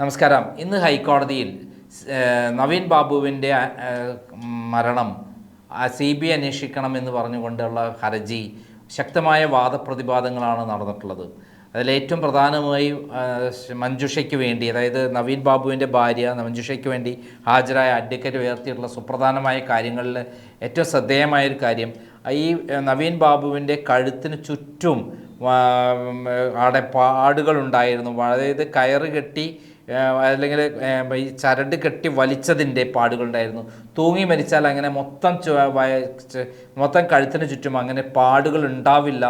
നമസ്കാരം. ഇന്ന് ഹൈക്കോടതിയിൽ നവീൻ ബാബുവിന്റെ മരണം സി ബി ഐ അന്വേഷിക്കണം എന്ന് പറഞ്ഞുകൊണ്ടുള്ള ഹർജി ശക്തമായ വാദപ്രതിവാദങ്ങളാണ് നടന്നിട്ടുള്ളത്. അതിലേറ്റവും പ്രധാനമായി മഞ്ജുഷയ്ക്ക് വേണ്ടി അതായത് നവീൻ ബാബുവിന്റെ ഭാര്യ മഞ്ജുഷയ്ക്ക് വേണ്ടി ഹാജരായ അഡ്വക്കേറ്റ് ഉയർത്തിയിട്ടുള്ള സുപ്രധാനമായ കാര്യങ്ങളിൽ ഏറ്റവും ശ്രദ്ധേയമായൊരു കാര്യം ഈ നവീൻ ബാബുവിന്റെ കഴുത്തിന് ചുറ്റും അവിടെ പാടുകളുണ്ടായിരുന്നു അതായത് കയറ് കെട്ടി അല്ലെങ്കിൽ ഈ ചരട് കെട്ടി വലിച്ചതിന്റെ പാടുകളുണ്ടായിരുന്നു. തൂങ്ങി മരിച്ചാൽ അങ്ങനെ മൊത്തം മൊത്തം കഴുത്തിന് ചുറ്റും അങ്ങനെ പാടുകൾ ഉണ്ടാവില്ല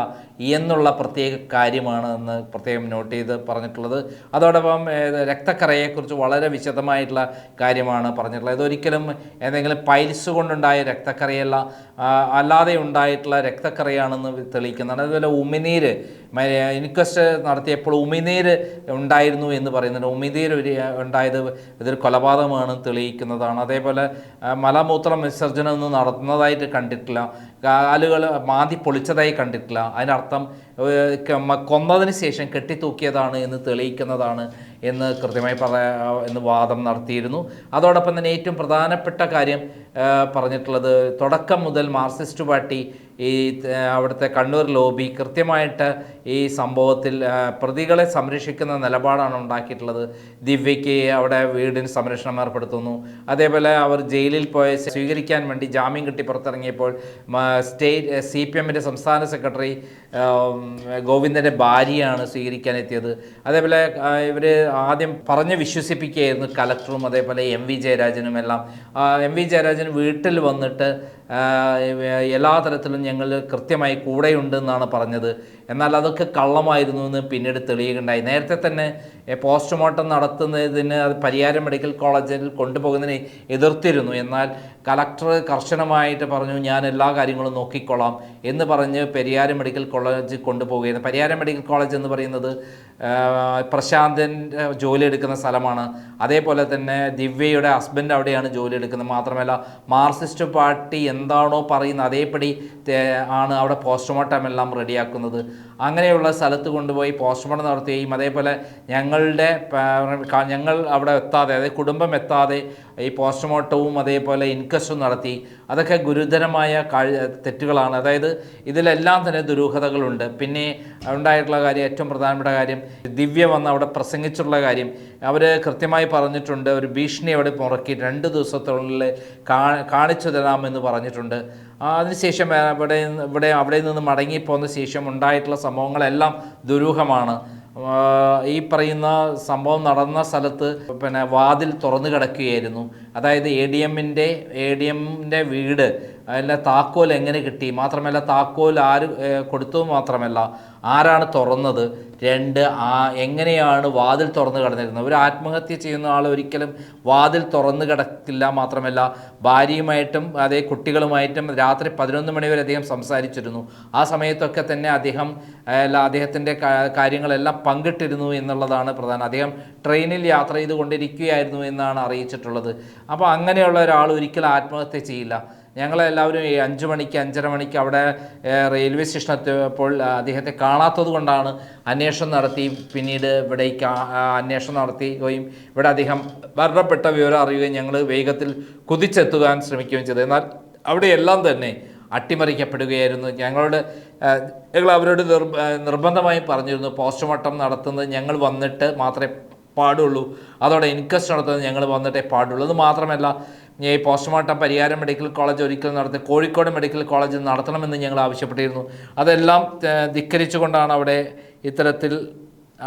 എന്നുള്ള പ്രത്യേക കാര്യമാണ് എന്ന് പ്രത്യേകം നോട്ട് ചെയ്ത് പറഞ്ഞിട്ടുള്ളത്. അതോടൊപ്പം രക്തക്കറയെക്കുറിച്ച് വളരെ വിശദമായിട്ടുള്ള കാര്യമാണ് പറഞ്ഞിട്ടുള്ളത്. ഇതൊരിക്കലും എന്തെങ്കിലും പൈൽസ് കൊണ്ടുണ്ടായ രക്തക്കറയല്ല അല്ലാതെ ഉണ്ടായിട്ടുള്ള രക്തക്കറയാണെന്ന് തെളിയിക്കുന്നതാണ് അതുപോലെ ഉമിനീര് ഇൻക്വസ്റ്റ് നടത്തിയപ്പോൾ ഉമിനീര് ഉണ്ടായിരുന്നു എന്ന് പറയുന്നുണ്ട്. ഉമിനീര് ഒരു ഉണ്ടായത് ഇതൊരു കൊലപാതകമാണ് തെളിയിക്കുന്നതാണ്. അതേപോലെ മലമൂത്ര വിസർജനം ഒന്നും നടത്തുന്നതായിട്ട് കണ്ടിട്ടില്ല. കാലുകൾ മാന്തി പൊളിച്ചതായി കണ്ടിട്ടില്ല. അതിനർത്ഥം കൊന്നതിന് ശേഷം കെട്ടിത്തൂക്കിയതാണ് എന്ന് തെളിയിക്കുന്നതാണ് എന്ന് കൃത്യമായി പറയാ എന്ന് വാദം നടത്തിയിരുന്നു. അതോടൊപ്പം തന്നെ ഏറ്റവും പ്രധാനപ്പെട്ട കാര്യം പറഞ്ഞിട്ടുള്ളത് തുടക്കം മുതൽ മാർക്സിസ്റ്റ് പാർട്ടി ഈ അവിടുത്തെ കണ്ണൂർ ലോബി കൃത്യമായിട്ട് ഈ സംഭവത്തിൽ പ്രതികളെ സംരക്ഷിക്കുന്ന നിലപാടാണ് ഉണ്ടാക്കിയിട്ടുള്ളത്. ദിവ്യയ്ക്ക് അവിടെ വീടിന് സംരക്ഷണം ഏർപ്പെടുത്തുന്നു. അതേപോലെ അവർ ജയിലിൽ പോയ സ്വീകരിക്കാൻ വേണ്ടി ജാമ്യം കിട്ടി പുറത്തിറങ്ങിയപ്പോൾ സ്റ്റേറ്റ് സി പി എമ്മിന്റെ സംസ്ഥാന സെക്രട്ടറി ഗോവിന്ദന്റെ ഭാര്യയാണ് സ്വീകരിക്കാൻ എത്തിയത് അതേപോലെ ഇവർ ആദ്യം പറഞ്ഞ് വിശ്വസിപ്പിക്കുകയായിരുന്നു കലക്ടറും അതേപോലെ എം വി ജയരാജനും എല്ലാം എം വി ജയരാജൻ വീട്ടിൽ വന്നിട്ട് എല്ലാ തരത്തിലും ഞങ്ങൾ കൃത്യമായി കൂടെയുണ്ടെന്നാണ് പറഞ്ഞത്. എന്നാൽ അതൊക്കെ കള്ളമായിരുന്നു എന്ന് പിന്നീട് തെളിയുകയുണ്ടായി. നേരത്തെ തന്നെ പോസ്റ്റ്മോർട്ടം നടത്തുന്നതിന് അത് പരിയാരം മെഡിക്കൽ കോളേജിൽ കൊണ്ടുപോകുന്നതിനെ എതിർത്തിരുന്നു. എന്നാൽ കലക്ടർ കർശനമായിട്ട് പറഞ്ഞു ഞാൻ എല്ലാ കാര്യങ്ങളും നോക്കിക്കൊള്ളാം എന്ന് പറഞ്ഞ് പെരിയാരം മെഡിക്കൽ കോളേജ് കൊണ്ടുപോകുകയായിരുന്നു പരിയാരം മെഡിക്കൽ കോളേജ് എന്ന് പറയുന്നത് പ്രശാന്തൻ ജോലി എടുക്കുന്ന സ്ഥലമാണ്. അതേപോലെ തന്നെ ദിവ്യയുടെ ഹസ്ബൻഡ് അവിടെയാണ് ജോലി എടുക്കുന്നത്. മാത്രമല്ല മാർസിസ്റ്റ് പാർട്ടി എന്താണോ പറയുന്നത് അതേപടി ആണ് അവിടെ പോസ്റ്റ്മോർട്ടം എല്ലാം റെഡിയാക്കുന്നത്. അങ്ങനെയുള്ള സ്ഥലത്ത് കൊണ്ടുപോയി പോസ്റ്റ്മോർട്ടം നടത്തുകയും അതേപോലെ ഞങ്ങളുടെ ഞങ്ങൾ അവിടെ എത്താതെ അതായത് കുടുംബം എത്താതെ ഈ പോസ്റ്റ്മോർട്ടവും അതേപോലെ ഇൻക്വസ്റ്റും നടത്തി അതൊക്കെ ഗുരുതരമായ തെറ്റുകളാണ്. അതായത് ഇതിലെല്ലാം തന്നെ ദുരൂഹതകളുണ്ട്. പിന്നെ ഉണ്ടായിട്ടുള്ള കാര്യം ഏറ്റവും പ്രധാനപ്പെട്ട കാര്യം ദിവ്യ വന്ന് അവിടെ പ്രസംഗിച്ചിട്ടുള്ള കാര്യം. അവർ കൃത്യമായി പറഞ്ഞിട്ടുണ്ട് ഒരു ഭീഷണി അവിടെ മുറക്കി രണ്ട് ദിവസത്തിനുള്ളിൽ കാണിച്ചു തരാമെന്ന് പറഞ്ഞിട്ടുണ്ട്. അതിനുശേഷം ഇവിടെ ഇവിടെ അവിടെ നിന്ന് മടങ്ങിപ്പോന്ന ശേഷം ഉണ്ടായിട്ടുള്ള സംഭവങ്ങളെല്ലാം ദുരൂഹമാണ്. ഈ പറയുന്ന സംഭവം നടന്ന സ്ഥലത്ത് പിന്നെ വാതിൽ തുറന്നു കിടക്കുകയായിരുന്നു. അതായത് എ ഡി എമ്മിന്റെ എ ഡി എമ്മിന്റെ വീട് അതിന്റെ താക്കോൽ എങ്ങനെ കിട്ടി? മാത്രമല്ല താക്കോൽ ആര് കൊടുത്തു മാത്രമല്ല ആരാണ് തുറന്നത്? രണ്ട് ആ എങ്ങനെയാണ് വാതിൽ തുറന്നു കിടന്നിരുന്നത്? ഒരു ആത്മഹത്യ ചെയ്യുന്ന ആൾ ഒരിക്കലും വാതിൽ തുറന്നു കിടക്കില്ല മാത്രമല്ല ഭാര്യയുമായിട്ടും അതേ കുട്ടികളുമായിട്ടും രാത്രി പതിനൊന്ന് മണിവരെ അദ്ദേഹം സംസാരിച്ചിരുന്നു. ആ സമയത്തൊക്കെ തന്നെ അദ്ദേഹം എല്ലാ അദ്ദേഹത്തിന്റെ കാര്യങ്ങളെല്ലാം പങ്കിട്ടിരുന്നു എന്നുള്ളതാണ് പ്രധാനം. അദ്ദേഹം ട്രെയിനിൽ യാത്ര ചെയ്തുകൊണ്ടിരിക്കുകയായിരുന്നു എന്നാണ് അറിയിച്ചിട്ടുള്ളത്. അപ്പോൾ അങ്ങനെയുള്ള ഒരാൾ ഒരിക്കലും ആത്മഹത്യ ചെയ്യില്ല. ഞങ്ങളെല്ലാവരും ഈ അഞ്ച് മണിക്ക് അഞ്ചര മണിക്ക് അവിടെ റെയിൽവേ സ്റ്റേഷൻ എത്തിയപ്പോൾ അദ്ദേഹത്തെ കാണാത്തത് കൊണ്ടാണ് അന്വേഷണം നടത്തി പിന്നീട് ഇവിടേക്ക് അന്വേഷണം നടത്തുകയും ഇവിടെ അദ്ദേഹം മരണപ്പെട്ട വിവരം അറിയുകയും ഞങ്ങൾ വേഗത്തിൽ കുതിച്ചെത്തുവാൻ ശ്രമിക്കുകയും ചെയ്തു. എന്നാൽ അവിടെയെല്ലാം തന്നെ അട്ടിമറിക്കപ്പെടുകയായിരുന്നു. ഞങ്ങളോട് ഞങ്ങൾ അവരോട് നിർബന്ധമായും പറഞ്ഞിരുന്നു പോസ്റ്റ്മോർട്ടം നടത്തുന്നത് ഞങ്ങൾ വന്നിട്ട് മാത്രമേ പാടുള്ളൂ. അതോടെ ഇൻക്വസ്റ്റ് നടത്തുന്നത് ഞങ്ങൾ വന്നിട്ടേ പാടുള്ളൂ. അത് മാത്രമല്ല ഈ പോസ്റ്റ്മോർട്ടം പരിയാരം മെഡിക്കൽ കോളേജ് ഒരിക്കൽ നടത്തി കോഴിക്കോട് മെഡിക്കൽ കോളേജിൽ നടത്തണമെന്ന് ഞങ്ങൾ ആവശ്യപ്പെട്ടിരുന്നു. അതെല്ലാം ധിക്കരിച്ചുകൊണ്ടാണ് അവിടെ ഇത്തരത്തിൽ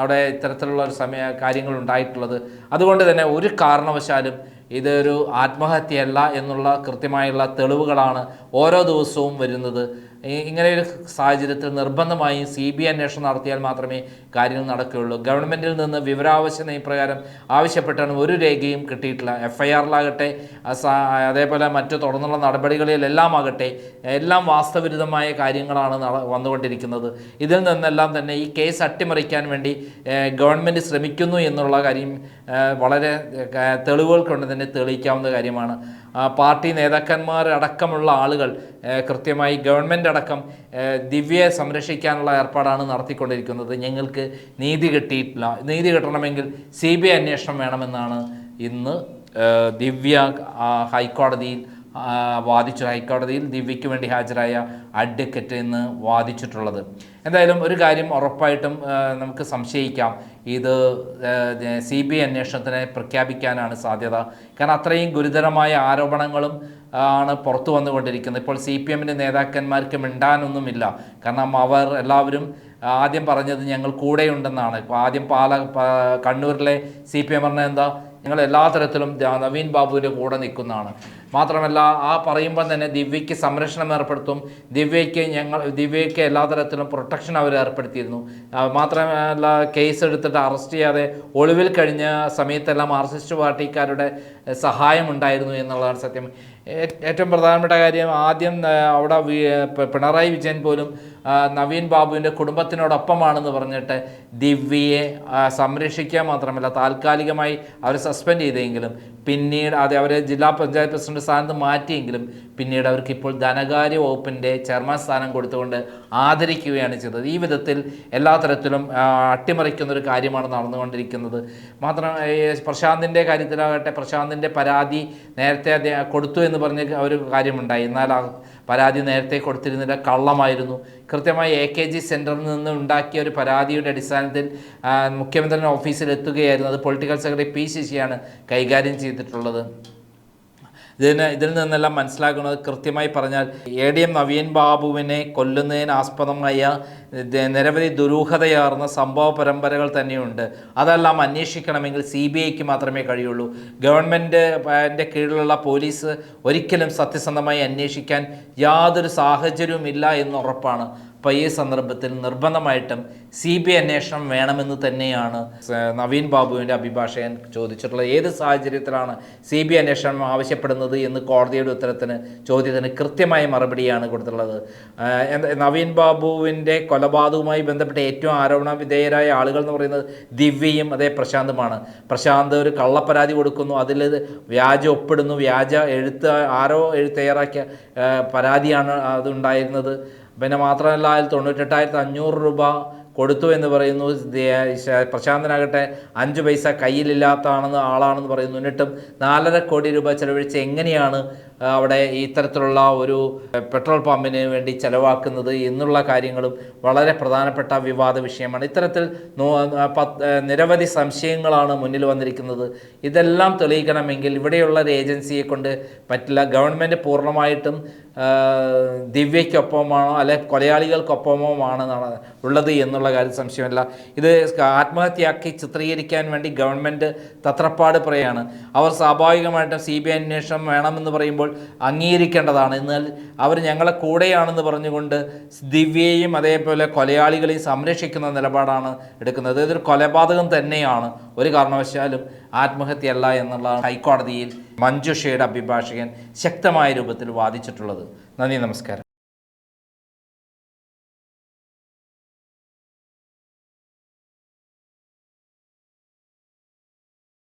അവിടെ ഇത്തരത്തിലുള്ള ഒരു സമയ കാര്യങ്ങൾ ഉണ്ടായിട്ടുള്ളത്. അതുകൊണ്ട് തന്നെ ഒരു കാരണവശാലും ഇതൊരു ആത്മഹത്യയല്ല എന്നുള്ള കൃത്യമായുള്ള തെളിവുകളാണ് ഓരോ ദിവസവും വരുന്നത്. ഇങ്ങനെയൊരു സാഹചര്യത്തിൽ നിർബന്ധമായും സി ബി അന്വേഷണം നടത്തിയാൽ മാത്രമേ കാര്യങ്ങൾ നടക്കുകയുള്ളൂ. ഗവൺമെന്റിൽ നിന്ന് വിവരാവശ്യ നയപ്രകാരം ആവശ്യപ്പെട്ടാണ് ഒരു രേഖയും കിട്ടിയിട്ടില്ല. എഫ് ഐ ആറിലാകട്ടെ അതേപോലെ മറ്റു തുടർന്നുള്ള നടപടികളിലെല്ലാം ആകട്ടെ എല്ലാം വാസ്തവിരുദ്ധമായ കാര്യങ്ങളാണ് വന്നുകൊണ്ടിരിക്കുന്നത്. ഇതിൽ നിന്നെല്ലാം തന്നെ ഈ കേസ് അട്ടിമറിക്കാൻ വേണ്ടി ഗവൺമെന്റ് ശ്രമിക്കുന്നു എന്നുള്ള കാര്യം വളരെ തെളിവുകൾ കൊണ്ട് തന്നെ തെളിയിക്കാവുന്ന കാര്യമാണ്. പാർട്ടി നേതാക്കന്മാർ അടക്കമുള്ള ആളുകൾ കൃത്യമായി ഗവൺമെന്റ് അടക്കം ദിവ്യയെ സംരക്ഷിക്കാനുള്ള ഏർപ്പാടാണ് നടത്തിക്കൊണ്ടിരിക്കുന്നത്. ഞങ്ങൾക്ക് നീതി കിട്ടിയിട്ടില്ല. നീതി കിട്ടണമെങ്കിൽ സി ബി ഐ അന്വേഷണം വേണമെന്നാണ് ഇന്ന് ദിവ്യ ഹൈക്കോടതിയിൽ വാദിച്ചു. ഹൈക്കോടതിയിൽ ദിവ്യയ്ക്ക് വേണ്ടി ഹാജരായ അഡ്വക്കറ്റ് ഇന്ന് വാദിച്ചിട്ടുള്ളത്. എന്തായാലും ഒരു കാര്യം ഉറപ്പായിട്ടും നമുക്ക് സംശയിക്കാം. ഇത് സി ബി ഐ അന്വേഷണത്തിനെ പ്രഖ്യാപിക്കാനാണ് സാധ്യത. കാരണം അത്രയും ഗുരുതരമായ ആരോപണങ്ങളും ആണ് പുറത്തു വന്നുകൊണ്ടിരിക്കുന്നത്. ഇപ്പോൾ സി പി എമ്മിന്റെ നേതാക്കന്മാർക്ക് മിണ്ടാനൊന്നുമില്ല. കാരണം അവർ എല്ലാവരും ആദ്യം പറഞ്ഞത് ഞങ്ങൾ കൂടെയുണ്ടെന്നാണ്. ഇപ്പോൾ ആദ്യം പാല കണ്ണൂരിലെ സി പി എം പറഞ്ഞ എന്താ? ഞങ്ങൾ എല്ലാ തരത്തിലും നവീൻ ബാബുവിന്റെ കൂടെ നിൽക്കുന്നതാണ്. മാത്രമല്ല ആ പറയുമ്പോൾ തന്നെ ദിവ്യയ്ക്ക് സംരക്ഷണം ഏർപ്പെടുത്തും. ദിവ്യയ്ക്ക് ഞങ്ങൾ ദിവ്യയ്ക്ക് എല്ലാ തരത്തിലും പ്രൊട്ടക്ഷൻ അവർ ഏർപ്പെടുത്തിയിരുന്നു. മാത്രമല്ല കേസ് എടുത്തിട്ട് അറസ്റ്റ് ചെയ്യാതെ ഒളിവിൽ കഴിഞ്ഞ സമയത്തെല്ലാം മാർക്സിസ്റ്റ് പാർട്ടിക്കാരുടെ സഹായം ഉണ്ടായിരുന്നു എന്നുള്ളതാണ് സത്യം. ഏറ്റവും പ്രധാനപ്പെട്ട കാര്യം ആദ്യം അവിടെ പിണറായി വിജയൻ പോലും നവീൻ ബാബുവിന്റെ കുടുംബത്തിനോടൊപ്പമാണെന്ന് പറഞ്ഞിട്ട് ദിവ്യയെ സംരക്ഷിക്കുക മാത്രമല്ല താൽക്കാലികമായി അവർ സസ്പെൻഡ് ചെയ്തെങ്കിലും പിന്നീട് അത് അവരെ ജില്ലാ പഞ്ചായത്ത് പ്രസിഡന്റ് സ്ഥാനത്ത് മാറ്റിയെങ്കിലും പിന്നീട് അവർക്ക് ഇപ്പോൾ ധനകാര്യ വകുപ്പിന്റെ ചെയർമാൻ സ്ഥാനം കൊടുത്തുകൊണ്ട് ആദരിക്കുകയാണ് ചെയ്തത്. ഈ വിധത്തിൽ എല്ലാ തരത്തിലും അട്ടിമറിക്കുന്ന ഒരു കാര്യമാണ് നടന്നുകൊണ്ടിരിക്കുന്നത്. മാത്രം പ്രശാന്തിന്റെ കാര്യത്തിലാകട്ടെ പ്രശാന്തിന്റെ പരാതി നേരത്തെ കൊടുത്തു എന്ന് പറഞ്ഞ ഒരു കാര്യമുണ്ടായി. എന്നാൽ പരാതി നേരത്തെ കൊടുത്തിരുന്നില്ല കള്ളമായിരുന്നു. കൃത്യമായി എ കെ ജി സെന്ററിൽ നിന്ന് ഉണ്ടാക്കിയ ഒരു പരാതിയുടെ അടിസ്ഥാനത്തിൽ മുഖ്യമന്ത്രിയുടെ ഓഫീസിൽ എത്തുകയായിരുന്നു. അത് പൊളിറ്റിക്കൽ സെക്രട്ടറി പി ശശിയാണ് കൈകാര്യം ചെയ്തിട്ടുള്ളത്. ഇതിന് ഇതിൽ നിന്നെല്ലാം മനസ്സിലാക്കുന്നത് കൃത്യമായി പറഞ്ഞാൽ എ ഡി എം നവീൻ ബാബുവിനെ കൊല്ലുന്നതിന് ആസ്പദമായ നിരവധി ദുരൂഹതയാർന്ന സംഭവ പരമ്പരകൾ തന്നെയുണ്ട്. അതെല്ലാം അന്വേഷിക്കണമെങ്കിൽ സി ബി ഐക്ക് മാത്രമേ കഴിയുള്ളൂ. ഗവൺമെന്റ് എന്റെ കീഴിലുള്ള പോലീസ് ഒരിക്കലും സത്യസന്ധമായി അന്വേഷിക്കാൻ യാതൊരു സാഹചര്യവും ഇല്ല എന്ന് ഉറപ്പാണ്. അപ്പോൾ ഈ സന്ദർഭത്തിൽ നിർബന്ധമായിട്ടും സി ബി അന്വേഷണം വേണമെന്ന് തന്നെയാണ് നവീൻ ബാബുവിന്റെ അഭിഭാഷകൻ ചോദിച്ചിട്ടുള്ളത്. ഏത് സാഹചര്യത്തിലാണ് സി ബി അന്വേഷണം ആവശ്യപ്പെടുന്നത് എന്ന് കോടതിയുടെ ഉത്തരത്തിന് ചോദ്യത്തിന് കൃത്യമായ മറുപടിയാണ് കൊടുത്തിട്ടുള്ളത്. നവീൻ ബാബുവിന്റെ കൊലപാതകവുമായി ബന്ധപ്പെട്ട് ഏറ്റവും ആരോപണ വിധേയരായ ആളുകൾ എന്ന് പറയുന്നത് ദിവ്യയും അതേ പ്രശാന്തുമാണ്. പ്രശാന്ത് ഒരു കള്ളപ്പരാതി കൊടുക്കുന്നു. അതിൽ വ്യാജ ഒപ്പിടുന്നു. വ്യാജ എഴുത്ത് ആരോ എഴുത്ത് തയ്യാറാക്കിയ പരാതിയാണ് അതുണ്ടായിരുന്നത് പിന്നെ മാത്രമല്ല അതിൽ തൊണ്ണൂറ്റെട്ടായിരത്തി അഞ്ഞൂറ് രൂപ കൊടുത്തു എന്ന് പറയുന്നു. പ്രശാന്തനാകട്ടെ അഞ്ച് പൈസ കയ്യിലില്ലാത്തതാണെന്ന് ആളാണെന്ന് പറയുന്നു. എന്നിട്ടും നാലര കോടി രൂപ ചെലവഴിച്ച് എങ്ങനെയാണ് അവിടെ ഇത്തരത്തിലുള്ള ഒരു പെട്രോൾ പമ്പിന് വേണ്ടി ചെലവാക്കുന്നത് എന്നുള്ള കാര്യങ്ങളും വളരെ പ്രധാനപ്പെട്ട വിവാദ വിഷയമാണ്. ഇത്തരത്തിൽ നിരവധി സംശയങ്ങളാണ് മുന്നിൽ വന്നിരിക്കുന്നത്. ഇതെല്ലാം തെളിയിക്കണമെങ്കിൽ ഇവിടെയുള്ള ഒരു ഏജൻസിയെ കൊണ്ട് പറ്റില്ല. ഗവൺമെന്റ് പൂർണമായിട്ടും ദിവ്യയ്ക്കൊപ്പമാണോ അല്ലെ കൊലയാളികൾക്കൊപ്പമോ ആണ് ഉള്ളത് എന്നുള്ള കാര്യം സംശയമല്ല. ഇത് ആത്മഹത്യയാക്കി ചിത്രീകരിക്കാൻ വേണ്ടി ഗവൺമെന്റ് തത്രപ്പാട് പറയാണ്. അവർ സ്വാഭാവികമായിട്ടും സി ബി ഐ അന്വേഷണം വേണമെന്ന് പറയുമ്പോൾ അംഗീകരിക്കേണ്ടതാണ്. എന്നാൽ അവർ ഞങ്ങളെ കൂടെയാണെന്ന് പറഞ്ഞുകൊണ്ട് ദിവ്യയെയും അതേപോലെ കൊലയാളികളെയും സംരക്ഷിക്കുന്ന നിലപാടാണ് എടുക്കുന്നത്. ഇതൊരു കൊലപാതകം തന്നെയാണ്. ഒരു കാരണവശാലും ആത്മഹത്യയല്ല എന്നുള്ള ഹൈക്കോടതിയിൽ മഞ്ജുഷയുടെ അഭിഭാഷകൻ ശക്തമായ രൂപത്തിൽ വാദിച്ചിട്ടുള്ളത്. നന്ദി നമസ്കാരം.